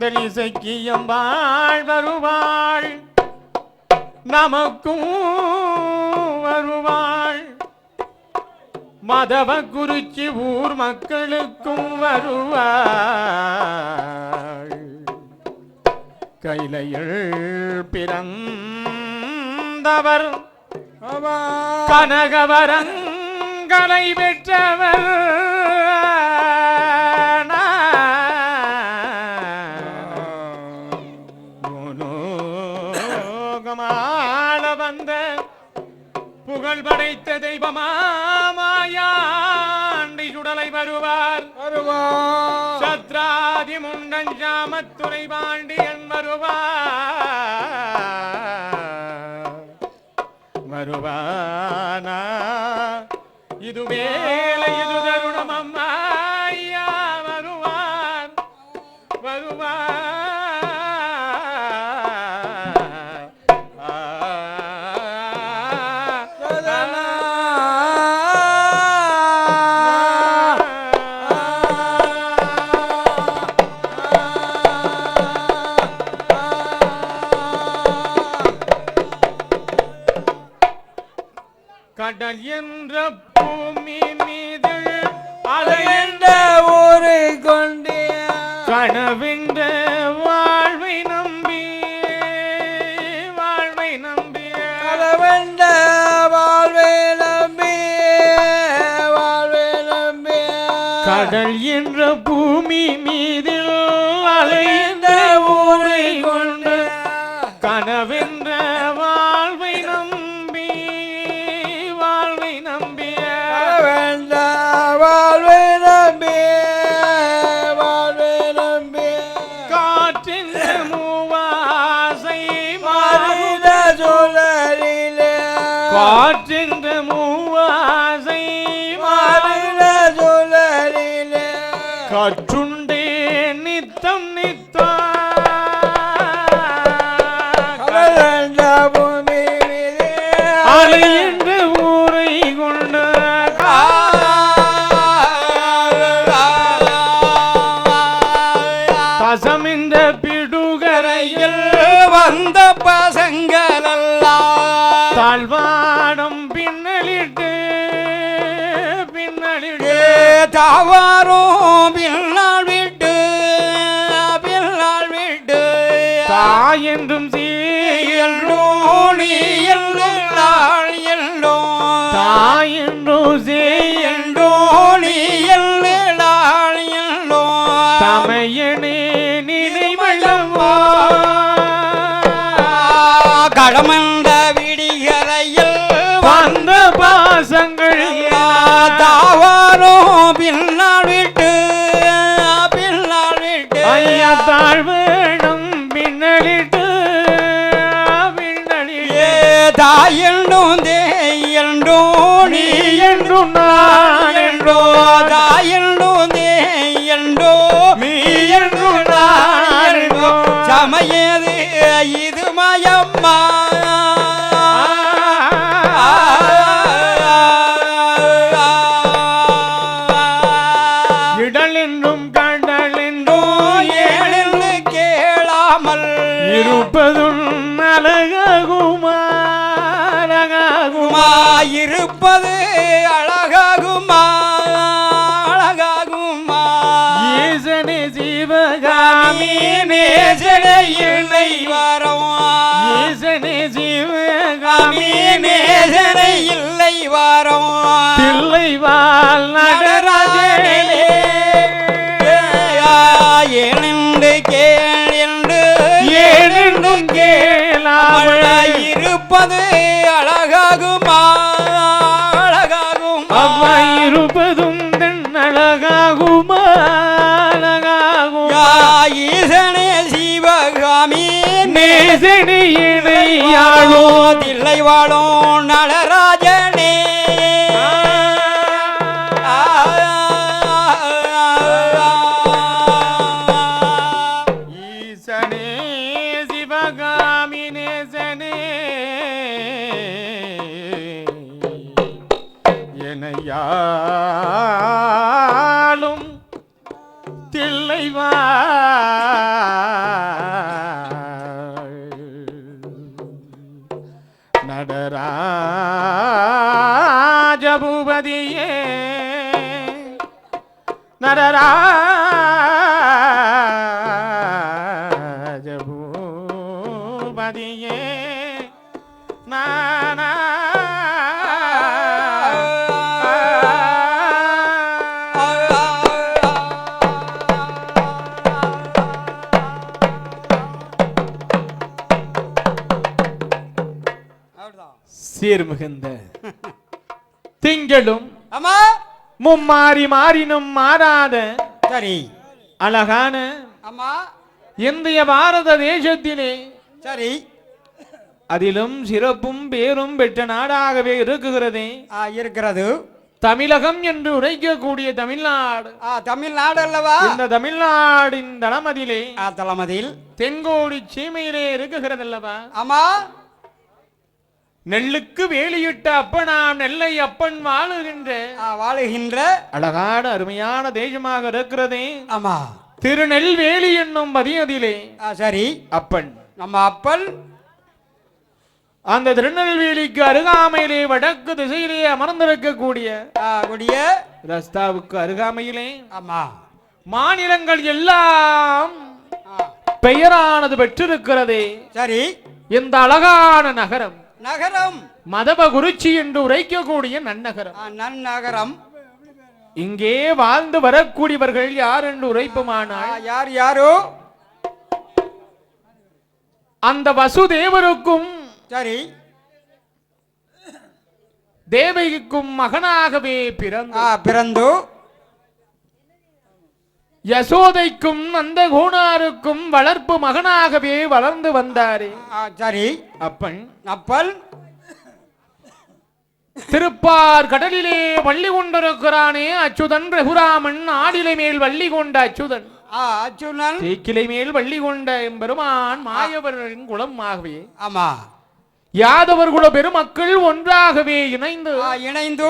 பந்தல் இசைக்கியம்பாள் வருவாள். நமக்கும் வருவாள். மதவ குறிச்சி ஊர் மக்களுக்கும் வருவாள். கைலையில் பிறந்தவர் கனகவரங்களை பெற்றவர். பூலோகமாள வந்த புகழ் படைத்த தெய்வமாயாண்டி சுடலை வருவார். சத்ராதி முண்டன் ஜாமத்துறை பாண்டியன் வருவார். வருவானா? இது வேலை இது என்ற பூமி மீது கற்றுண்டே நித்தம் நித்தம் என்றும் சீயல் நீ எல்லாள் எல்லோ தாய் என்றும் சீயல் நீ எல்லாள் எல்லோ தமையனே நினைவழவோ கடமண்ட விடிகரையில் வந்த பாசங்கள் தாவாரும் பின்னால் தாயண்டும் தேயண்டும் நீ என்றும் நான் என்றோ தாயண்டும் தேயண்டோ நீ என்றும் நான் என்றோ. சமையது இது மயம்மா இடல் என்றும் கடல் என்றும் ஏழென்று கேளாமல் இருப்பதும் இருப்பது அழகாகுமா? அழகாகுமா? ஈசனே சிவகாமி நேசனை இல்லை வரம் ஈசனே சிவகாமி நேசனை இல்லை வரம் பிள்ளை வாழ் நடராஜனே. ஏனென்று கேள் என்று. ஏனென்றும் கேளாமல் இருப்பது இருப்பதும் தென் அழகாகுமா ஈசனே சிவகாமி நேசனே இணையாளோ தில்லை வாழும் நடராஜனே ஈசனே சிவகாமி நேசனே எனையாளும் தில்லைவா சீர்மிகுந்த திங்களும் ஆமா மும்மாறி மாறினும் மாறாத சரி. அழகான ஆமா இந்திய பாரத தேசத்திலே சரி. அதிலும் சிறப்பும் பேரும் பெற்ற நாடாகவே இருக்குகிறதே. இருக்கிறது. தமிழகம் என்று உரைக்கக்கூடிய தமிழ்நாடு. தமிழ்நாடு அல்லவா? இந்த தமிழ்நாடின் தளமதிலே ஆ, தளமதில். தென்கோடி சீமையிலே இருக்குகிறதல்லவா? ஆமா நெல்லுக்கு வேலியிட்ட அப்பனாம் நெல்லை அப்பன் வாழுகின்ற வாழுகின்ற அழகான அருமையான தேசமாக இருக்கிறதே. ஆமா. திருநெல்வேலி என்னும் பதியதிலே சரி. அப்பன். நம்ம அப்பன். அந்த திருநெல்வேலிக்கு அருகாமையிலே வடக்கு திசையிலே அமர்ந்திருக்கக்கூடிய கொடிய. ரஸ்தாவுக்கு அருகாமையிலே ஆமா. மாநிலங்கள் எல்லாம் பெயரானது பெற்றிருக்கிறதே. சரி. இந்த அழகான நகரம். நகரம். மதபகுருச்சி என்று உரைக்கக்கூடிய நன்னகரம். நன்னகரம். இங்கே வாழ்ந்து வரக்கூடியவர்கள் யார் என்று உரைப்புமானால் யார் யாரோ? அந்த வசுதேவருக்கும் சரி. தேவகிக்கும் மகனாகவே பிறந்த பிறந்து யசோதைக்கும் அந்த கோணாருக்கும் வளர்ப்பு மகனாகவே வளர்ந்து வந்தாரே. சரி. அப்பன் அப்பல் திருப்பார் கடலிலே வள்ளி கொண்டிருக்கிறானே அச்சுதன் ரகுராமன் ஆடிலை மேல் வள்ளி கொண்ட அச்சுதன். ஆ, அச்சுனன் தேக்கிலை மேல் வள்ளி கொண்ட எம்பெருமான் மாயவரின் குலம் ஆகவே ஆமா. யாதவர் குல பெருமக்கள் ஒன்றாகவே இணைந்து இணைந்து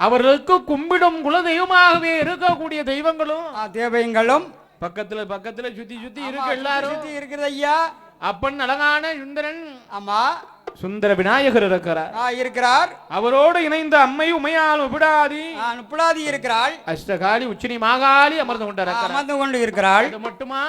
அவர்களுக்கு கும்பிடும் குல தெய்வமாகவே இருக்கக்கூடிய தெய்வங்களும் ஆ, தேவயங்களும் பக்கத்துல பக்கத்துல சுத்தி சுத்தி இருக்கு எல்லாரும். சுத்தி இருக்குது ஐயா. அப்பன் அழகான சுந்தரன். ஆமா. சுந்தர விநாயகர் இருக்கிறார். இருக்கிறார். அவரோடு இணைந்த அம்மை உமையால் ஆ, நுப்பலாதி இருக்கிறாள். அஷ்டகாலி உச்சினி மாகாளி அமர்ந்து கொண்டிருக்கிறார். அமர்ந்து கொண்டு இருக்கிறாள் அது மட்டுமா?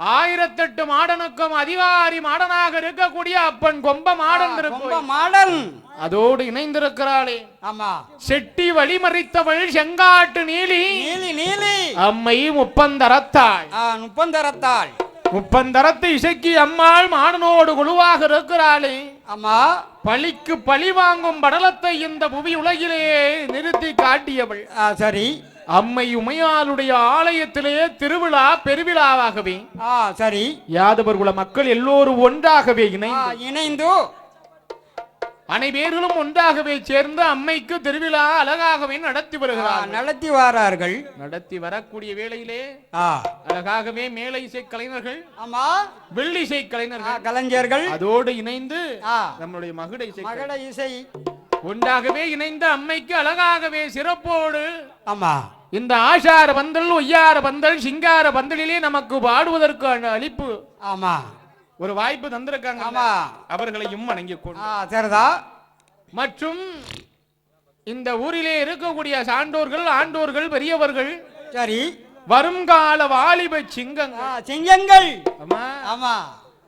ஆயிரத்தெட்டு மாடனுக்கும் அதிகாரி மாடனாக இருக்கக்கூடிய அப்பன் கொம்ப மாடன் இருப்போய் மாடல் அதோடு இணைந்திருக்கிறாளே. ஆமா. செட்டி வழிமறித்தவள் செங்காட்டு நீலி. நீலி நீலி. அம்மை முப்பந்தரத்தாள். முப்பந்தரத்தாள். முப்பந்தரத்தை இசைக்கு அம்மாள் மாடனோடு குழுவாக இருக்கிறாளே. ஆமா. பழிக்கு பழி வாங்கும் படலத்தை இந்த புவி உலகிலே நிறுத்தி காட்டியவள். ஆ, சரி. அம்மை உமையாளுடைய ஆலயத்திலே திருவிழா பெருவிழாவாகவே. ஆ சரி. யாதவர் குல மக்கள் எல்லோரும் ஒன்றாகவே இணைந்து. அனைவர்களும் ஒன்றாகவே சேர்ந்து அம்மைக்கு திருவிழா அழகாகவே நடத்தி வருகிறார் நடத்தி வாரார்கள். நடத்தி வரக்கூடிய வேளையிலே அழகாகவே மேலை இசை கலைஞர்கள் ஆமா. வெள்ளி இசை கலைஞர்கள் கலைஞர்கள். அதோடு இணைந்து ஆ. நம்முடைய மகுட இசை மகள இசை. ஒன்றாகவே இணைந்த அம்மைக்கு அழகாகவே சிறப்போடு ஆமா. இந்த ஆஷார பந்தல் ஒய்யார பந்தல் சிங்கார பந்தலிலே நமக்கு பாடுவதற்கான அளிப்பு. ஆமா. ஒரு வாய்ப்பு தந்திருக்காங்க. அவர்களையும் ஆ சரிதா. மற்றும் இந்த ஊரிலே இருக்கக்கூடிய சான்றோர்கள் ஆண்டோர்கள் பெரியவர்கள் சரி. வருங்கால வாலிப சிங்கங்கள். சிங்கங்கள். ஆமா. ஆமா.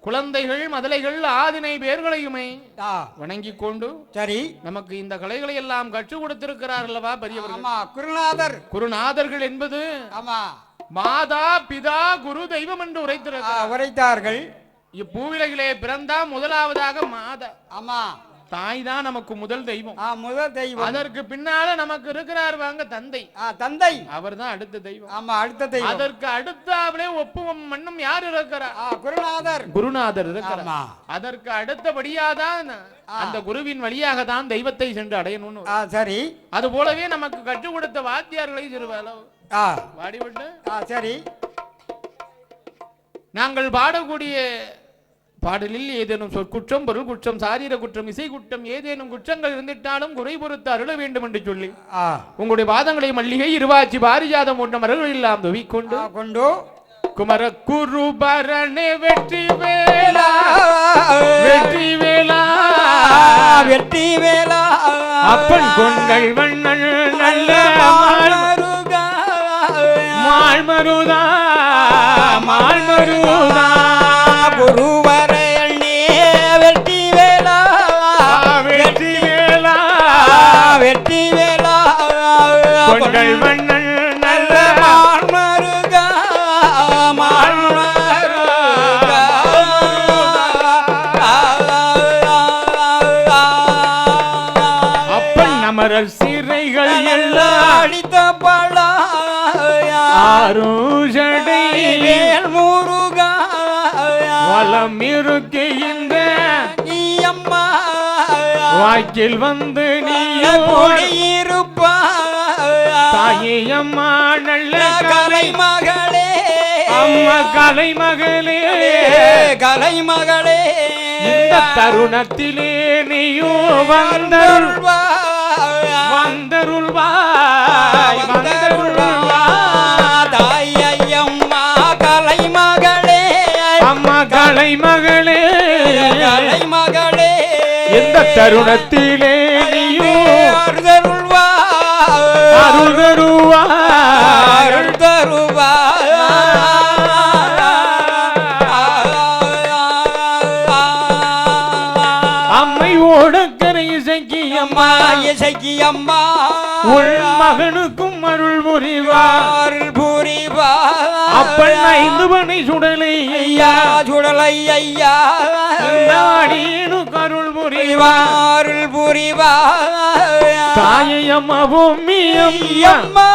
குழந்தைகள் மதலைகள் ஆதினை பேர்களையுமே ஆ. வணங்கிக் கொண்டு சரி. நமக்கு இந்த கலைகளை எல்லாம் கற்றுக் கொடுத்திருக்கிறார் அல்லவா பெரியவர்கள்? ஆமா குருநாதர். குருநாதர்கள் என்பது ஆமா. மாதா பிதா குரு தெய்வம் என்று உரைத்திருக்கிறார். உரைத்தார்கள். இப்பூவிலைகளே பிறந்தா முதலாவதாக மாதா. ஆமா. தாய் தான் நமக்கு முதல் தெய்வம். முதல் தெய்வம். அதற்கு பின்னால நமக்கு இருக்கிறார் வாங்க தந்தை. தந்தை. அவர் தான் அடுத்த தெய்வம். ஆமா அடுத்த தெய்வம். அதற்கு அடுத்தாவிலே ஒப்புவம் மண்ணும் யார் இருக்கிறார்? குருநாதர். குருநாதர் இருக்கிறார். அதற்கு அடுத்தபடியாதான் அந்த குருவின் வழியாக தான் தெய்வத்தை சென்று அடையணும்னு. சரி. அது போலவே நமக்கு கற்றுக் கொடுத்த வாத்தியார்களை ஆ. வாடிவிட்டு. சரி. நாங்கள் பாடக்கூடிய பாடலில் ஏதேனும் சொற்குற்றம் பொருள் குற்றம் சாரீர குற்றம் இசை குற்றம் ஏதேனும் குற்றங்கள் இருந்திட்டாலும் குறை பொறுத்து அருள வேண்டும் என்று சொல்லி உங்களுடைய பாதங்களை மல்லிகை இருவாச்சி பாரிஜாதம் போன்ற மரங்கள் எல்லாம் துவிக்கொண்டு கொண்டு குமர குருபரணே வெற்றி வேலா வெற்றி வேலா வெற்றி வேலா அப்பன் கொண்டல் வண்ணல் நல்ல மால் மருதா மால் ஆறுஷடை வேல் முருகா வளம் இருக்கின்ற நீ அம்மா வாக்கில் வந்து நீயோ குடியிருப்பா தாயே அம்மா நல்ல கலை மகளே. அம்மா கலை மகளே. கலை மகளே. இந்த தருணத்திலே நீயோ வந்தருள் வந்தருள்வாய். வந்தருள்வாய் தருணத்திலே அருள் தருவாய் அருள் தருவா அம்மை ஓடக்கரை இசைக்கு அம்மா. இசைக்கு அம்மா. உள் மகனுக்கும் அருள் புரிவார். அப்பன் ஐந்து மணி சுடலை ஐயா. சுடலை ஐயா அடியனுக்கு அருள் புரிவார் அருள் புரிவா. தாயை அம்மா பொம்மி அம்மா அம்மா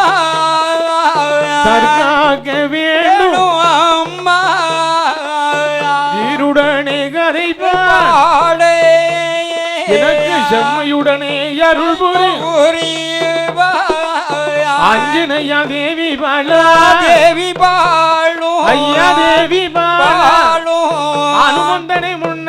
தற்காக்க வேண்டும் அம்மா. இருடனே கரைப்பார் ஆளே எனக்கு செம்மையுடனே அருள் புரி. புரிவா அஞ்சனையா தேவி பாலா தேவி பாழும் ஐயா தேவி பாழும் அனுமந்தனை முன்னடவா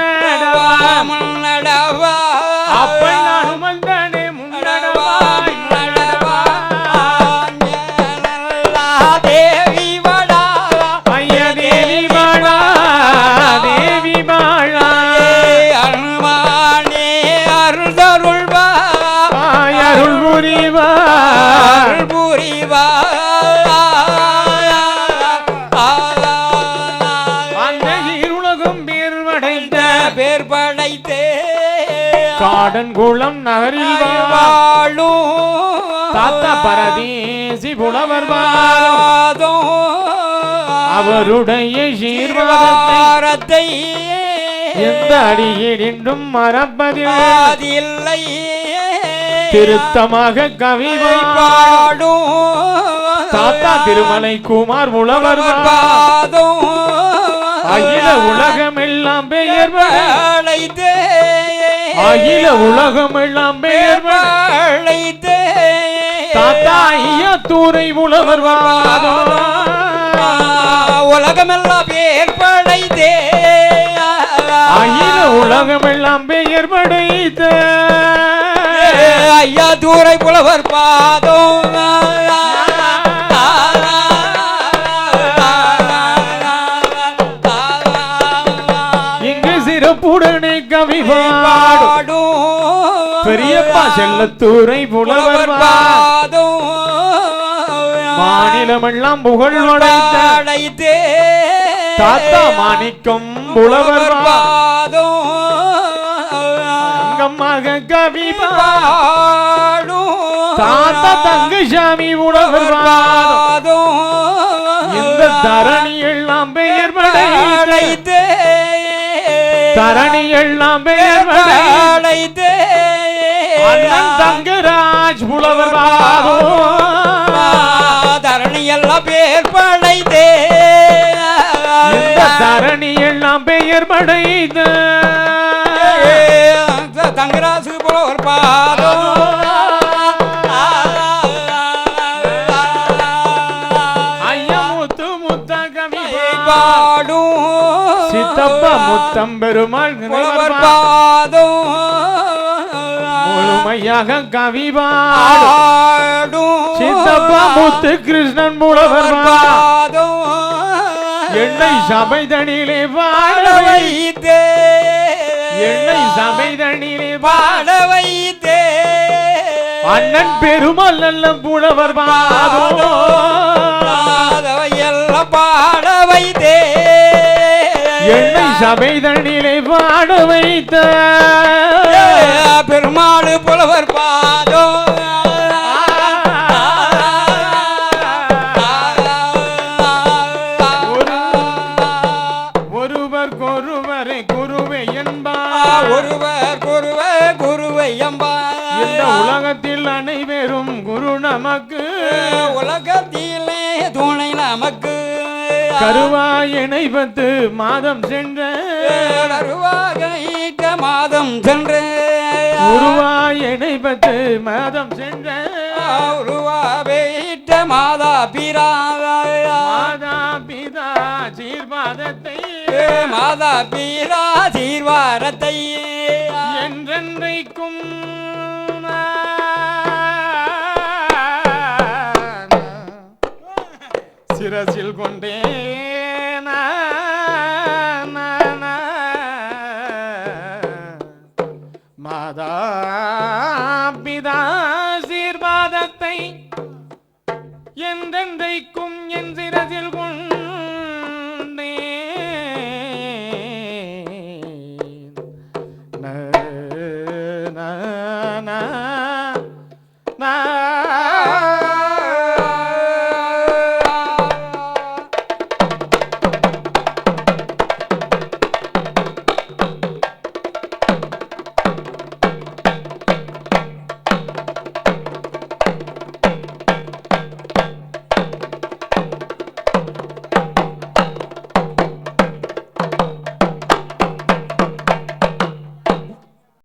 காடன் குளம் நகரில் வாழும் தாத்தா பரதேசி புலவர் வாதம் அவருடைய சீர்வாதத்தை வாரத்தை எந்த அடியினின்றும் மறப்பதில் அதில்லை திருத்தமாக கவிவா பாடும் தாத்தா திருமலை குமார் வா. பாதம் அகில உலகமெல்லாம் பெயர். அழைத்தே அகில உலகமெல்லாம் பெயர் வா. அழைத்தே தாத்தா ஐயா தூரை புலவர் வாதோ உலகமெல்லாம் பேர் படைத்தே அகில உலகமெல்லாம் பெயர் படைத்த ஐயா தூரை புலவர் பாதம் கவி பாடும் பாடும் பெரியப்பா செல்லத்தூரை புலவர் வா. பாதம் மாநிலமெல்லாம் புகழ் அடைத்தே தாத்தா மாணிக்கம் புலவர் வா. பாதம் அங்கம்மாக கவி. பாடும் தாத்தா தங்கசாமி புலவர் வாதம். இந்த தரணி தரணி எல்லாம் தங்கராஜ் புலவர் தரணி எல்லாம் பேர் படைத்தே தரணி எல்லாம் பெயர் படைத்த தங்கராசு போல ஒரு பாதம் ஐயா முத்து முத்த கவி. பாடும் சித்தப்பா முத்தம் பெருமாள் புலவர் நினைவர் பா. பாதம் முழுமையாக கவி பாடும் சித்தப்பா முத்து கிருஷ்ணன் புலவர் பா. பாதம் என்னை சபை தனிலே பாட. வைத்தே. என்னை சபை தனிலே பாட பாட வைத்தே. அண்ணன் பெருமாள் நல்ல புலவர் பாதோ பாதவையெல்லாம் வைத்தே. சபை தண்ணிலே பாட வைத்த. பெருமாள் புலவர் பாதோ. ஒருவர் ஒருவரை குருவை என்பார். ஒருவர் குருவ குருவை இந்த உலகத்தில் அனைவரும் குரு நமக்கு. உலகத்திலே துணை நமக்கு. கருவாய் இணைபத்து மாதம் சென்ற கருவாக ஈட்ட மாதம் சென்று உருவாய் இணைபத்து மாதம் சென்ற உருவாவே ஈட்ட மாதா பீரா மாதா பிதா சீர்பாதத்தை மாதா பீரா தீர்வாரத்தை என்றென்றைக்கும் சிரசில் கொண்டேன். மாதா பிதா ஆசீர்வாதத்தை எந்தெந்தைக்கும் என் சிரசில் கொண்டே na na na